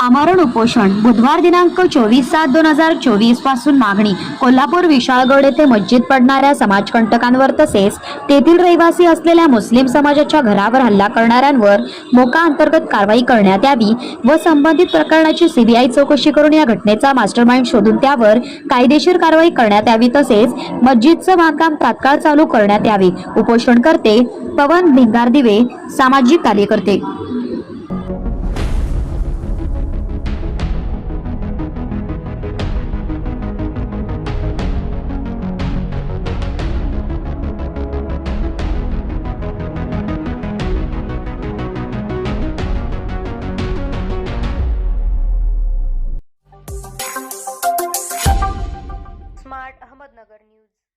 आमरण उपोषण. बुधवार दिनांक चोवीस सात दोन हजार चोवीसपासून मागणी. कोल्हापूर विशाळगड येथे मस्जिद पडणाऱ्या समाजकंटकांवर तसेच तेथील रहिवासी असलेल्या मुस्लिम समाजाच्या घरावर हल्ला करणाऱ्यांवर मोका अंतर्गत कारवाई करण्यात यावी व संबंधित प्रकरणाची सीबीआय चौकशी करून या घटनेचा मास्टरमाइंड शोधून त्यावर कायदेशीर कारवाई करण्यात यावी तसेच मस्जिदचं बांधकाम तात्काळ चालू करण्यात यावे. उपोषणकर्ते पवन भिंगार दिवे सामाजिक कार्यकर्ते. અમદાવાદ અહમદનગર ન્યૂઝ